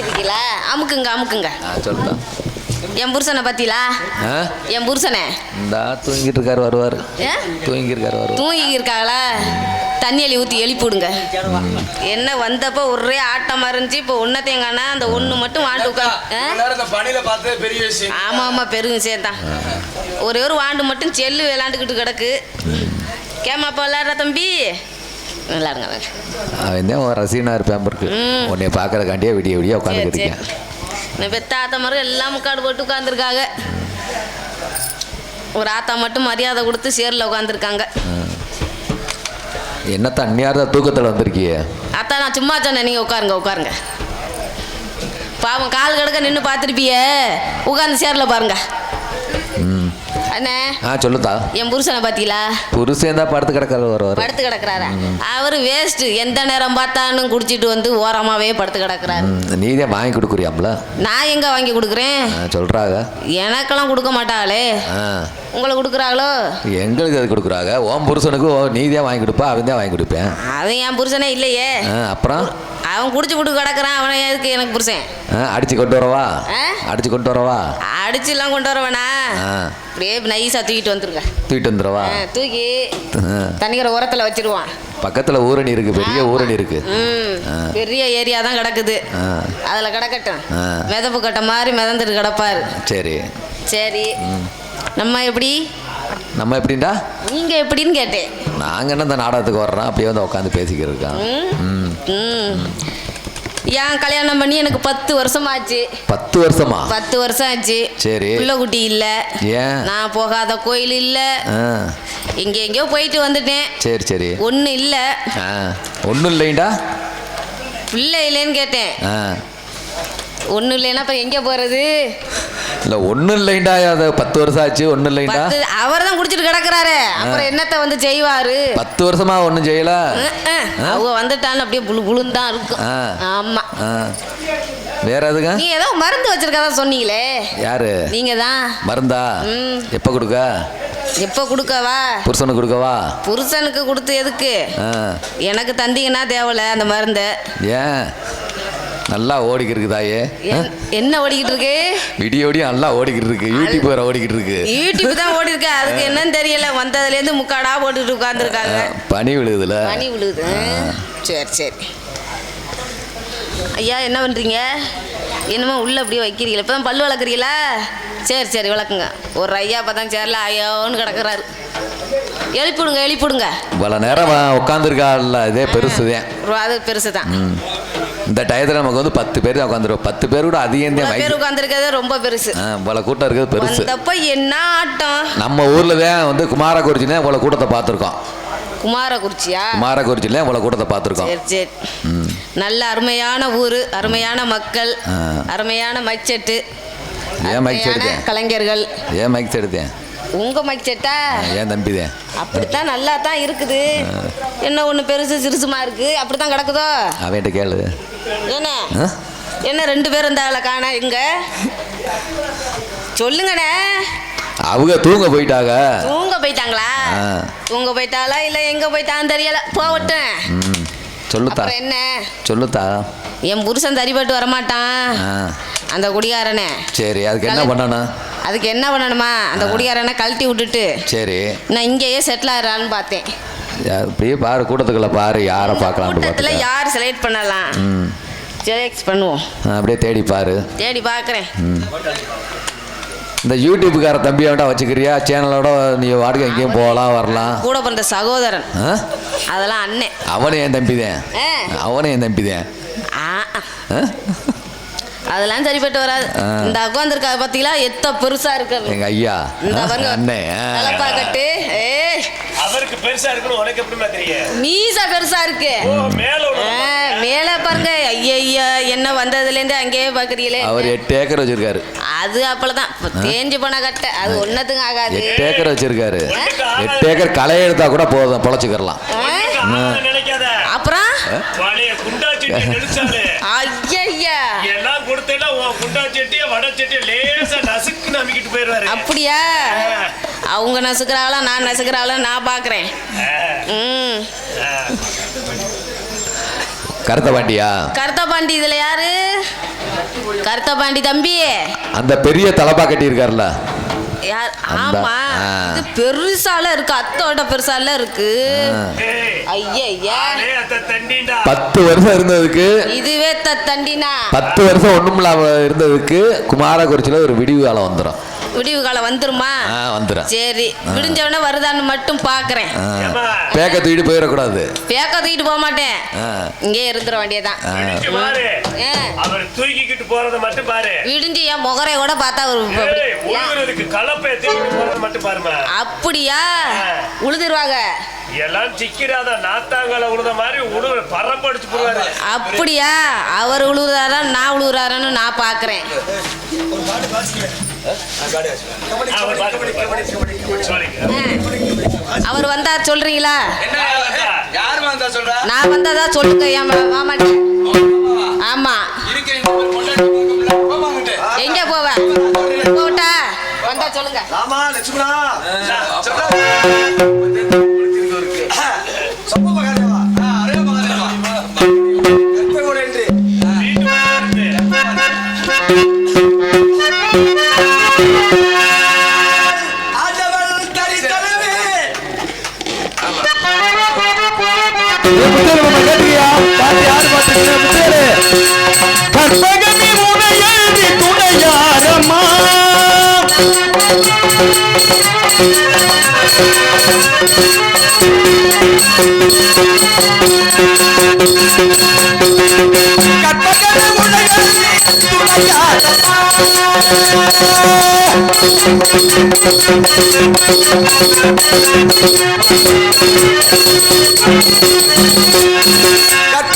இருக்கீங்களா அமுக்குங்க அமுக்குங்க. ஆ சொல்லுதா என் புருஷனை பத்திலா? ஆ? என் புருஷனை? இந்தா தூங்கிட்டு இருக்காரு வருவார்? தூங்கி இருக்காரு வருவார். தூங்கி இருக்காங்களா தண்ணி அள்ளி ஊற்றி எழுப்பிவிடுங்க என்ன வந்தப்போ ஒரே ஆட்டமாக இருந்துச்சு. இப்போ ஒன்றத்தையும் காணா அந்த ஒன்று மட்டும் வாண்டு உட்காந்து பெரிய விஷயம். ஆமாம் ஆமாம் பெருங்க சேர்த்தான் ஒரே ஒரு வாண்டு மட்டும் செல்லு விளாண்டுக்கிட்டு கிடக்கு. கேமாப்பா விளாட்ற தம்பி. விளாடுங்க விளாடுங்க. அவன் தான் ஒரு ரசீனா இருப்பேன் இருக்கு. உன்னை பார்க்கறக்காண்டியே விடிய விடிய உட்காந்துக்கிட்டேன் இந்த பெத்த ஆத்தா மரம் எல்லாம் முக்காடு போட்டு உட்காந்துருக்காங்க. ஒரு ஆத்தா மட்டும் மரியாதை கொடுத்து சேரில் உட்காந்துருக்காங்க. என்னத்த அந்நியாரத தூக்கத்தில் வந்திருக்கியே? அத்தா நான் சும்மா சொன்னேன் நீங்கள் உட்காருங்க உட்காருங்க. பாவம் கால் கிடக்க நின்று பார்த்துருப்பியே. உட்காந்து சேரில் பாருங்க. ம். அண்ணே. ஆ சொல்லுதா. என் புருஷனை பார்த்தீங்களா புருஷன் தான் படுத்து கிடக்காரு வருவார் படுத்து கிடக்குறாரா? அவர் வேஸ்ட்டு எந்த நேரம் பார்த்தாலும் குடிச்சிட்டு வந்து ஓரமாகவே படுத்து கிடக்குறாரு. நீ தான் வாங்கி கொடுக்குறியாம்ல? நான் எங்கே வாங்கி கொடுக்குறேன்? சொல்கிறாங்க எனக்கெல்லாம் கொடுக்க மாட்டாங்களே ஆ. உங்களை கொடுக்குறாங்களோ எங்களுக்கு அது கொடுக்குறாங்க உன் புருஷனுக்கு நீ தான் வாங்கி கொடுப்பா அவன் தான் வாங்கி கொடுப்பேன். அது என் புருஷனே இல்லையே. அப்புறம்? அவன் குடிச்சு விட்டு கிடக்குறான் அவனை எதுக்கு எனக்கு புருஷன்? அடிச்சு கொண்டு வரவா? அடிச்சு கொண்டு வரவா? அடிச்சுலாம் கொண்டு வர வேணா ஆ. அப்படியே நைஸாக தூக்கிட்டு வந்துருங்க. தூக்கிட்டு வந்துடவா? தூக்கி. தண்ணிக்கிற உரத்தில் வச்சிருவான். பக்கத்தில் ஊரணி இருக்கு பெரிய ஊரணி இருக்கு. பெரிய ஏரியா தான் கிடக்குது. அதில் கிடக்கட்டும். மிதப்பு கட்ட மாதிரி மிதந்துட்டு கிடப்பாரு. சரி. சரி. நம்ம எப்படி? நம்ம எப்படின்டா நீங்கள் எப்படின்னு கேட்டேன். நாங்கள் என்ன இந்த நாடகத்துக்கு வர்றோம்? அப்படியே வந்து உட்காந்து பேசிக்கிட்டு இருக்கோம் ஏன் கல்யாணம் பண்ணி எனக்கு பத்து வருஷம் ஆச்சு பத்து வருஷமா? பத்து வருஷம் ஆச்சு சரி. பிள்ளை குட்டி இல்லை. ஏன்? நான் போகாத கோயில் இல்லை. எங்கே எங்கேயோ போயிட்டு வந்துட்டேன். சரி சரி. ஒன்றும் இல்லை. ஆ. ஒன்றும் இல்லைண்டா? பிள்ளை இல்லைன்னு கேட்டேன். ஒன்றும் இல்லைன்னா இப்போ எங்கே போகிறது இல்லை ஒன்றும் இல்லைண்டா அது பத்து வருஷம் ஆச்சு ஒன்றும் இல்லைண்டா. அவர் தான் குடிச்சிட்டு கிடக்குறாரு. அப்புறம் என்னத்தை வந்து செய்வாரு? பத்து வருஷமா ஒன்றும் செய்யல. அவங்க வந்துட்டாலும் அப்படியே புழு புழுன்னு தான் இருக்கும். ஆ. ஆமா. ஆ. வேற எதுங்க? நீ ஏதோ மருந்து வச்சிருக்கதா சொன்னீங்களே? யாரு? நீங்க தான் மருந்தா. எப்போ கொடுக்க? எப்போ கொடுக்கவா? புருஷனுக்கு கொடுக்கவா? புருஷனுக்கு கொடுத்து எதுக்கு? எனக்கு தந்தீங்கன்னா தேவையில்ல அந்த மருந்தை. ஏன்? நல்லா ஓடிக்கிட்டு இருக்கு தாயே. என்- என்ன ஓடிக்கிட்டு இருக்கு விடிய விடிய நல்லா ஓடிக்கிட்டு இருக்கு யூடியூப் வேற ஓடிக்கிட்டு இருக்கு யூடியூப் தான் ஓடி இருக்கு அதுக்கு என்னன்னு தெரியல. வந்ததுலேருந்து முக்காடா போட்டுட்டு உட்காந்துருக்காங்க பனி விழுகுதுல. பனி விழுகுது. சரி சரி. ஐயா என்ன பண்ணுறீங்க என்னமோ உள்ளே அப்படியே வைக்கிறீங்களா. இப்போ தான் பல்லு வளர்க்குறீங்களா? சரி சரி விளக்குங்க ஒரு ஐயா இப்போ தான் சேரல. ஐயோன்னு கிடக்குறாரு. எழுப்பிடுங்க எழுப்பிடுங்க இவ்வளோ நேரம் உட்காந்துருக்காள்ல இதே பெருசுதான் ஒரு அது பெருசு தான். இந்த டயத்தில் நமக்கு வந்து பத்து பேர் தான் உட்காந்துருவோம். பத்து பேர் கூட அதிகம் தான் பேர் உட்காந்துருக்கிறது ரொம்ப பெருசு. இவ்வளோ கூட்டம் இருக்குது பெருசு. வந்தப்ப என்ன ஆட்டம்? நம்ம ஊரில் தான் வந்து குமாரக்குறிச்சி தான் இவ்வளோ கூட்டத்தை பார்த்துருக்கோம். குமாரகுறிச்சியா? குமாரக்குறிச்சியில் இவ்வளோ கூட்டத்தை பார்த்துருக்கோம். சரி சரி. நல்ல அருமையான ஊர் அருமையான மக்கள். அருமையான மைச்செட்டு ஏன் மைக் கலைஞர்கள். ஏன் மைக் எடுத்தேன்? உங்க மைக் செட்டா ஏன் தம்பிதேன் அப்படித்தான் நல்லா தான் இருக்குது என்ன ஒன்று பெருசு சிறுசுமா இருக்கு? அப்படித்தான் கிடக்குதோ? அவன்கிட்ட கேளு. என்ன? என்ன ரெண்டு பேரும் இருந்தாங்கள காண இங்க? சொல்லுங்கண்ணே. அவங்க தூங்க போயிட்டாங்க. தூங்க போயிட்டாங்களா. தூங்க போயிட்டாளா? இல்லை எங்க போயிட்டான்னு தெரியல. போகட்டும் சொல்லுத்தா. என்ன? சொல்லுத்தா. என் புருஷன் தறிப்பட்டு வரமாட்டான். அந்த குடிகாரனே. சரி அதுக்கு என்ன பண்ணணும்? அதுக்கு என்ன பண்ணணுமா? அந்த குடிகாரனை கழட்டி விட்டுட்டு. சரி. நான் இங்கேயே செட்டில் ஆகிறான்னு பார்த்தேன். யா- அப்படியே பாரு கூட்டத்துக்குள்ள பாரு யாரை பார்க்கலாம்னு கூட்டத்தில் பார்த்து யார் செலக்ட் பண்ணலாம்? செலக்ட் பண்ணுவோம். அப்படியே தேடி பாரு. தேடி பார்க்குறேன். இந்த யூடியூப்புக்கார தம்பியை வேண்டாம் வச்சுக்கிறியா? சேனலோட நீ வாடகை எங்கேயும் போகலாம் வரலாம். கூட பிறந்த சகோதரன்? அதெல்லாம் அண்ணன். அவனும் என் தம்பிதான். ஆ. அவனும் என் தம்பிதான். ஆ. ஆ? அதெல்லாம் சரிப்பட்டு வராது. இந்த உட்காந்துருக்கா பார்த்தீங்களா? எத்த பெருசா இருக்கிறது எங்க ஐயா. அண்ணன். தலைப்பாக்கட்டு ஏ. அவருக்கு பெருசா இருக்கணும் உனக்கு எப்படி தெரியும்? மீசா பெருசா இருக்கு. ஓ மேல மேல பாருங்க. ஐயா என்ன வந்ததுலேருந்து அங்கேயே பார்க்குறீங்களே அவர் எட்டு ஏக்கர் வச்சிருக்காரு. அது அப்பளதான். தேஞ்சு போன கட்டை அது ஒன்னத்துக்கும் ஆகாது. எட்டு ஏக்கர் வச்சிருக்காரு. எட்டு ஏக்கர் களை எடுத்தா கூட போதும். பொழைச்சிக்கிறலாம். அப்புறம்? வளைய குண்டா செட்டி நெரிச்சாலு ஐயா எல்லாம் கொடுத்தேன்னா உன் குண்டா செட்டிய வடை செட்டிய லேசா நசுக்கு நம்பிக்கிட்டு போயிடுவாரு. அப்படியா? அவங்க நசுக்கிறாளா நான் நசுக்கிறாளா நான் பார்க்குறேன் ஆ, ம். கருத்த பாண்டியா? கருத்த பாண்டி இதில் யாரு? கருத்த பாண்டி தம்பி. அந்த பெரிய தலப்பா கட்டியிருக்காருல்ல யார் ஆமா. இது பெருசால இருக்கு அத்தோட பெருசால இருக்கு. ஐயா. பத்து வருஷம் இருந்ததுக்கு. இதுவே த தண்டினா. பத்து வருஷம் ஒண்ணும் இல்லாம இருந்ததுக்கு குமாரகுறிச்சியில ஒரு விடிவு காலம் வந்துடும் விடிவு காலம் வந்துருமா. வந்துடும் சரி விடிஞ்சவன வருதான்னு மட்டும் பாக்குறேன். பேக்க தூக்கிட்டு போயிடக்கூடாது. பேக்க தூக்கிட்டு போக மாட்டேன். இங்கே இருந்துட வேண்டியதான். அவர் தூக்கிக்கிட்டு போறத மட்டும் பாரு. விடிஞ்சு என் முகரை கூட பார்த்தா ஒரு ஏய், உழுகுறதுக்கு கலப்பைய தூக்கிட்டு போறத மட்டும் பாருமா அப்படியா. உழுதுருவாங்க. எல்லாம் சிக்கிறாத நாத்தாங்கல உழுத மாதிரி உழுவு பரம்படிச்சு போடுவாரு. அப்படியா? அவர் உழுவுறாரா நான் உழுவுறாரான்னு நான் பாக்குறேன். அவர் பாத்து- சொல்லுங்க. அவர் வந்தா சொல்றீங்களா? யார் வந்தா? சொல்றா? நான் வந்தாதா சொல்லுங்க என் மாமாட்ட ஆமா. எங்க போவ? போட்டா. வந்தா சொல்லுங்க. ஆமா லட்சுமணா. சொல்றா சொப்ப மகாதேவா அரே மகாதேவா கற்பை கூட என்று வீட்டு வந்து ஆண்டவன் தனி தலைவே கற்பகமே உடையது துணையாரம்மா கற்பகமே உடையது துணையாரம்மா கற்பகமே உடையது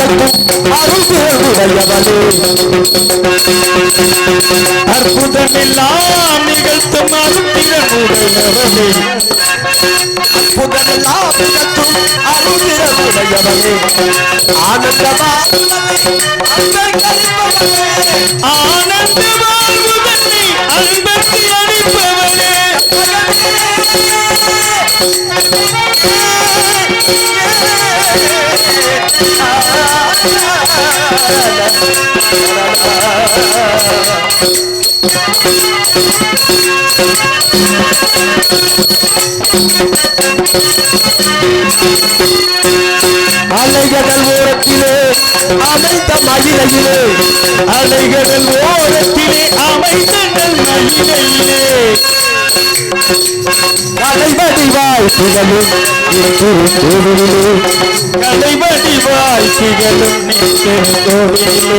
நீயே கதைகள் அற்புதமெல்லாம் நிகழ்த்தும் அற்புதமெல்லாம் நிகழ்த்தும் ஆனந்தமா அலைகடல் ஓரத்திலே அமைந்த மயிலையிலே அலைகடல் ஓரத்திலே அமைந்த மயிலையிலே. கலைவடிவாய் புகழும் திருக்கோவிலே கலைவடிவாய் புகழும் திருக்கோவிலே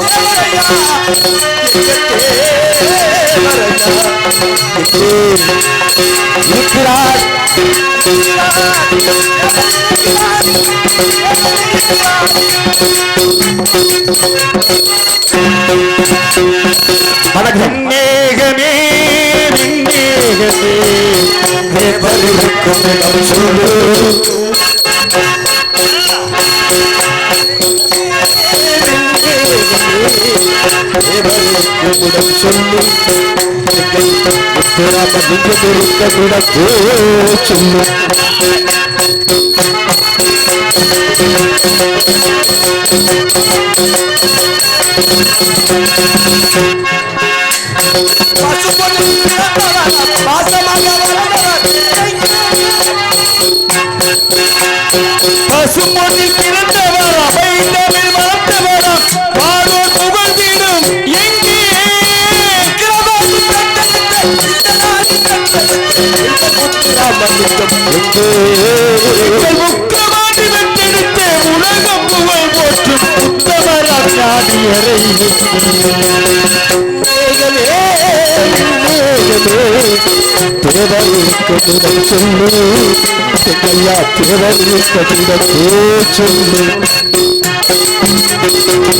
இருக்கிறார் விண்ணேகமே தேவருக்கும் இடம் சொல்லு தேவருக்கும் இடம் சொல்லு சொல்லு பிறந்தவர் அமைந்தவில் வளர்ந்தவர் முத்துராமலிங்கம் எங்கே முக்கமாடி வென்றெடுத்த உலகம் புகழ் போற்றும் உத்தமராம் ஞானியரை முதல் சொல்லு செங்கையா தேவருக்கு முதல் சொல்லு வெள்ளையடை எடுத்தவரா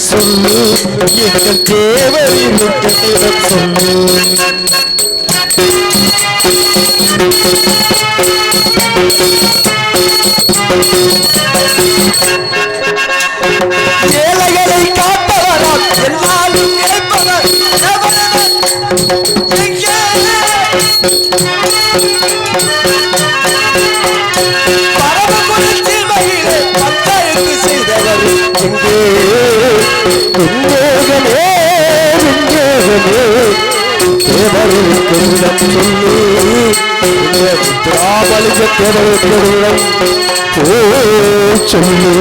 சொல்லு எங்கள் தேவரின் சொல்லு ஏழைகளை காப்பவராம் எல்லாரும் நினைப்பவர் எவரவர் எங்கே? பரமக்குடிச்சில் மகிழ பத்தாயிரத்து செய்தவர் எங்கே விண்ணேகமே விண்ணேகமே தேவருக்கு இடம் சொல்லு திராமலிங்க தேவருக்கு இடம் சொல்லு.